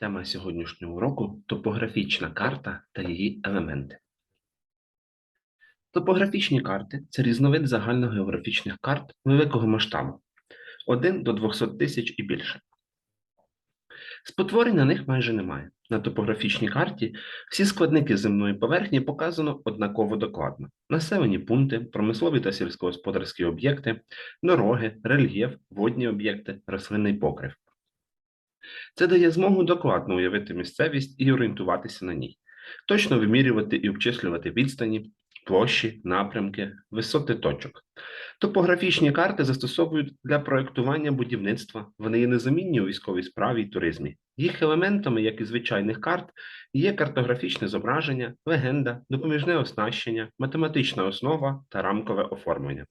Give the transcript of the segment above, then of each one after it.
Тема сьогоднішнього уроку топографічна карта та її елементи. Топографічні карти це різновид загальногеографічних карт великого масштабу 1 до 200 тисяч і більше. Спотворень на них майже немає. На топографічній карті всі складники земної поверхні показано однаково докладно: населені пункти, промислові та сільськогосподарські об'єкти, дороги, рельєф, водні об'єкти, рослинний покрив. Це дає змогу докладно уявити місцевість і орієнтуватися на ній, точно вимірювати і обчислювати відстані, площі, напрямки, висоти точок. Топографічні карти застосовують для проєктування будівництва. Вони є незамінні у військовій справі і туризмі. Їх елементами, як і звичайних карт, є картографічне зображення, легенда, допоміжне оснащення, математична основа та рамкове оформлення.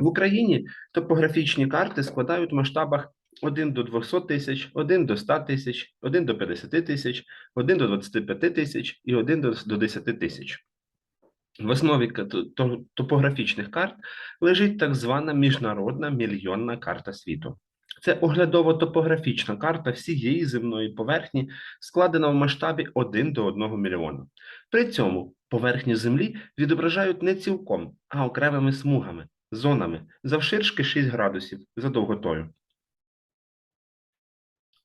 В Україні топографічні карти складають в масштабах 1 до 200 тисяч, 1 до 100 тисяч, 1 до 50 тисяч, 1 до 25 тисяч і 1 до до 10 тисяч. В основі топографічних карт лежить так звана міжнародна мільйонна карта світу. Це оглядово-топографічна карта всієї земної поверхні, складена в масштабі 1 до 1 мільйона. При цьому поверхню Землі відображають не цілком, а окремими смугами, зонами, завширшки 6 градусів за довготою.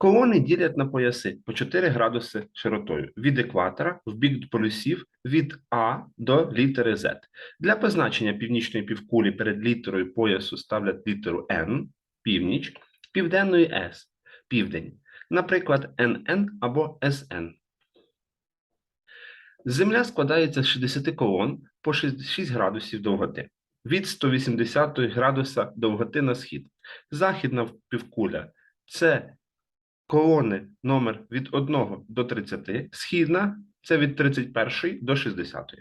Колони ділять на пояси по 4 градуси широтою від екватора в бік полюсів від А до літери Z. Для позначення північної півкулі перед літерою поясу ставлять літеру N – північ, південної S – південь, наприклад, NN або SN. Земля складається з 60 колон по 6 градусів довготи, від 180 градуса довготи на схід. Західна півкуля – це колони номер від 1 до 30, східна це від 31 до 60.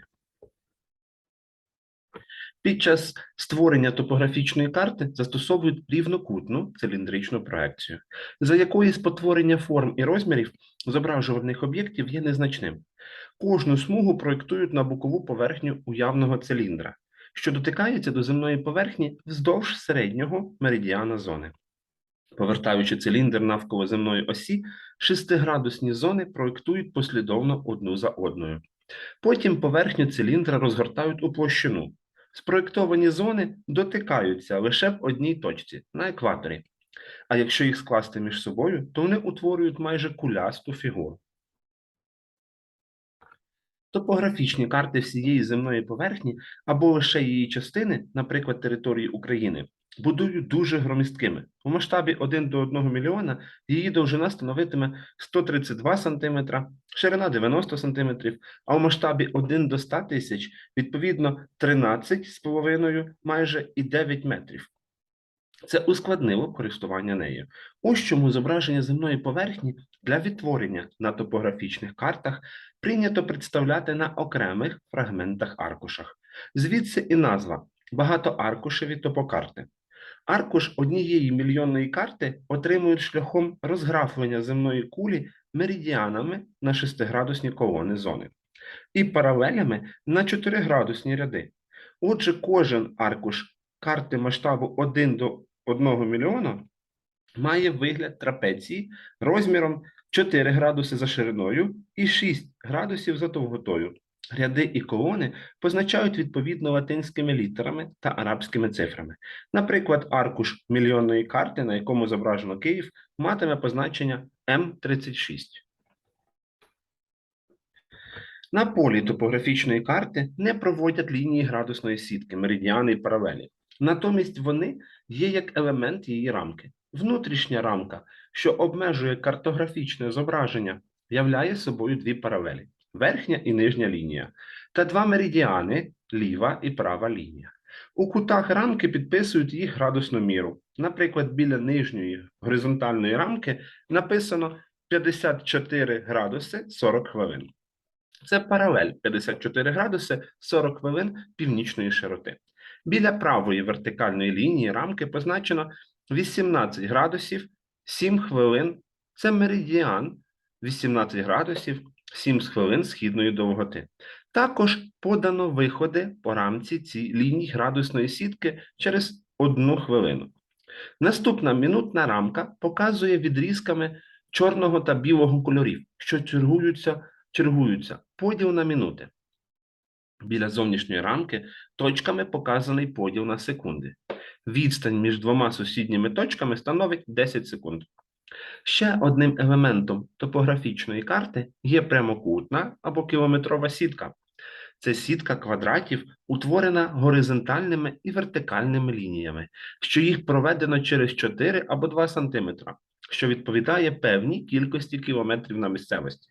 Під час створення топографічної карти застосовують рівнокутну циліндричну проекцію, за якої спотворення форм і розмірів зображуваних об'єктів є незначним. Кожну смугу проєктують на бокову поверхню уявного циліндра, що дотикається до земної поверхні вздовж середнього меридіана зони. Повертаючи циліндр навколо земної осі, шестиградусні зони проєктують послідовно одну за одною. Потім поверхню циліндра розгортають у площину. Спроєктовані зони дотикаються лише в одній точці на екваторі. А якщо їх скласти між собою, то вони утворюють майже кулясту фігуру. Топографічні карти всієї земної поверхні або лише її частини, наприклад, території України, будують дуже громісткими. У масштабі 1 до 1 мільйона її довжина становитиме 132 см, ширина 90 см, а у масштабі 1 до 100 тисяч відповідно 13,5 майже і 9 метрів. Це ускладнило користування нею. Ось чому зображення земної поверхні для відтворення на топографічних картах прийнято представляти на окремих фрагментах аркушах. Звідси і назва багатоаркушеві топокарти. Аркуш однієї мільйонної карти отримують шляхом розграфлення земної кулі меридіанами на шестиградусні колони зони і паралелями на 4-градусні ряди. Отже, кожен аркуш карти масштабу 1 до 1 мільйона має вигляд трапеції розміром 4 градуси за шириною і 6 градусів за довготою. Ряди і колони позначають відповідно латинськими літерами та арабськими цифрами. Наприклад, аркуш мільйонної карти, на якому зображено Київ, матиме позначення М36. На полі топографічної карти не проводять лінії градусної сітки, меридіани і паралелі. Натомість вони є як елемент її рамки. Внутрішня рамка, що обмежує картографічне зображення, являє собою дві паралелі верхня і нижня лінія, та два меридіани ліва і права лінія. У кутах рамки підписують їх градусну міру. Наприклад, біля нижньої горизонтальної рамки написано 54 градуси 40 хвилин. Це паралель 54 градуси 40 хвилин північної широти. Біля правої вертикальної лінії рамки позначено 18 градусів 7 хвилин. Це меридіан 18 градусів 7 хвилин східної довготи. Також подано виходи по рамці цій ліній градусної сітки через одну хвилину. Наступна мінутна рамка показує відрізками чорного та білого кольорів, що чергуються, чергуються. Поділ на минути. Біля зовнішньої рамки точками показаний поділ на секунди. Відстань між двома сусідніми точками становить 10 секунд. Ще одним елементом топографічної карти є прямокутна або кілометрова сітка. Це сітка квадратів, утворена горизонтальними і вертикальними лініями, що їх проведено через 4 або 2 см, що відповідає певній кількості кілометрів на місцевості.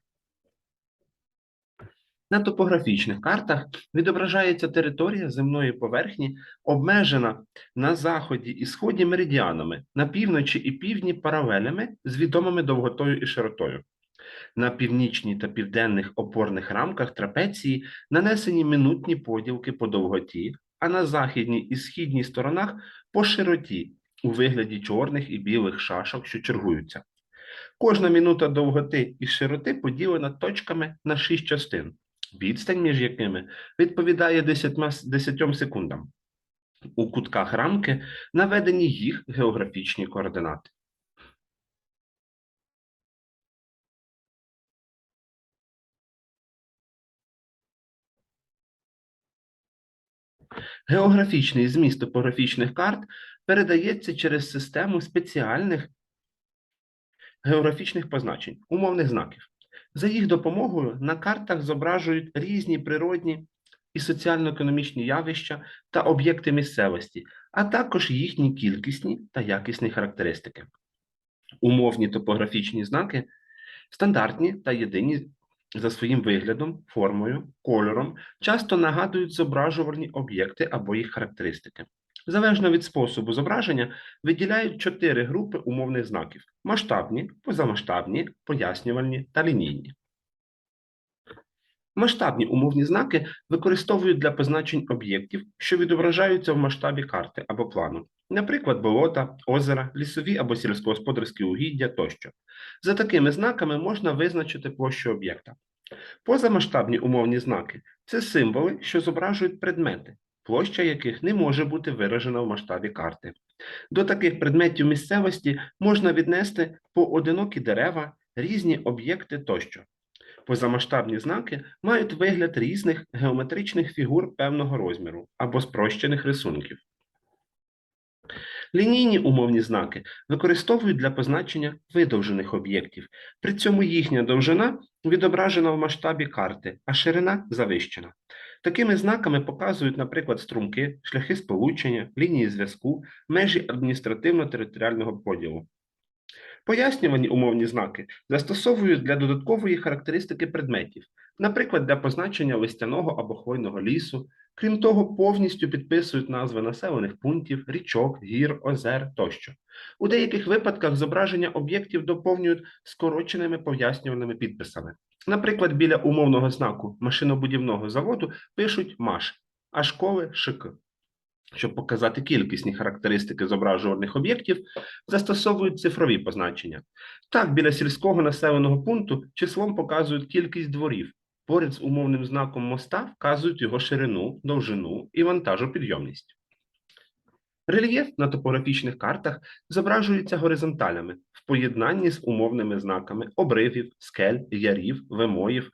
На топографічних картах відображається територія земної поверхні, обмежена на заході і сході меридіанами, на півночі і півдні паралелями з відомими довготою і широтою. На північній та південних опорних рамках трапеції нанесені минутні поділки по довготі, а на західній і східній сторонах по широті у вигляді чорних і білих шашок, що чергуються. Кожна минута довготи і широти поділена точками на 6 частин, відстань між якими відповідає 10, 10 секундам. У кутках рамки наведені їх географічні координати. Географічний зміст топографічних карт передається через систему спеціальних географічних позначень, умовних знаків. За їх допомогою на картах зображують різні природні і соціально-економічні явища та об'єкти місцевості, а також їхні кількісні та якісні характеристики. Умовні топографічні знаки стандартні та єдині за своїм виглядом, формою, кольором, часто нагадують зображувальні об'єкти або їх характеристики. Залежно від способу зображення, виділяють чотири групи умовних знаків: масштабні, позамасштабні, пояснювальні та лінійні. Масштабні умовні знаки використовують для позначень об'єктів, що відображаються в масштабі карти або плану, наприклад, болота, озера, лісові або сільськогосподарські угіддя тощо. За такими знаками можна визначити площу об'єкта. Позамасштабні умовні знаки це символи, що зображують предмети, площа яких не може бути виражена в масштабі карти. До таких предметів місцевості можна віднести поодинокі дерева, різні об'єкти тощо. Позамасштабні знаки мають вигляд різних геометричних фігур певного розміру або спрощених рисунків. Лінійні умовні знаки використовують для позначення видовжених об'єктів, при цьому їхня довжина відображена в масштабі карти, а ширина завищена. Такими знаками показують, наприклад, струмки, шляхи сполучення, лінії зв'язку, межі адміністративно-територіального поділу. Пояснювані умовні знаки застосовують для додаткової характеристики предметів, наприклад, для позначення листяного або хвойного лісу. Крім того, повністю підписують назви населених пунктів, річок, гір, озер тощо. У деяких випадках зображення об'єктів доповнюють скороченими пояснюваними підписами. Наприклад, біля умовного знаку машинобудівного заводу пишуть МАШ, а школи ШИК. Щоб показати кількісні характеристики зображуваних об'єктів, застосовують цифрові позначення. Так, біля сільського населеного пункту числом показують кількість дворів, поряд з умовним знаком моста вказують його ширину, довжину і вантажопідйомність. Рельєф на топографічних картах зображується горизонталями в поєднанні з умовними знаками обривів, скель, ярів, вимоїв,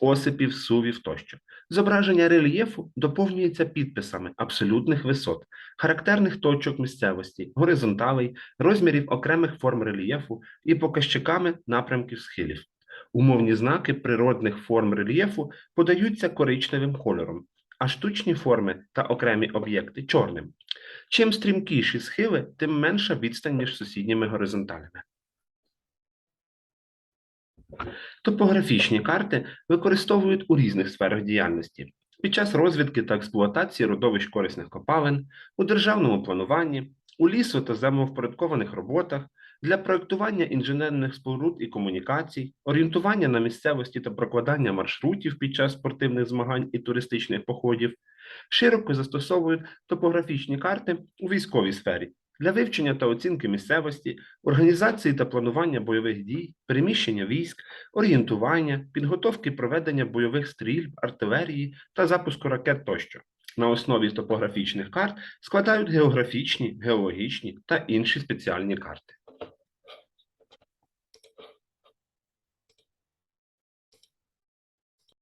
осипів, сувів тощо. Зображення рельєфу доповнюється підписами абсолютних висот, характерних точок місцевості, горизонталей, розмірів окремих форм рельєфу і показчиками напрямків схилів. Умовні знаки природних форм рельєфу подаються коричневим кольором, а штучні форми та окремі об'єкти чорним. Чим стрімкіші схили, тим менша відстань між сусідніми горизонталями. Топографічні карти використовують у різних сферах діяльності. Під час розвідки та експлуатації родовищ корисних копалин, у державному плануванні, у лісу та землевпорядкованих роботах, для проєктування інженерних споруд і комунікацій, орієнтування на місцевості та прокладання маршрутів під час спортивних змагань і туристичних походів, широко застосовують топографічні карти у військовій сфері для вивчення та оцінки місцевості, організації та планування бойових дій, переміщення військ, орієнтування, підготовки проведення бойових стрільб, артилерії та запуску ракет тощо. На основі топографічних карт складають географічні, геологічні та інші спеціальні карти.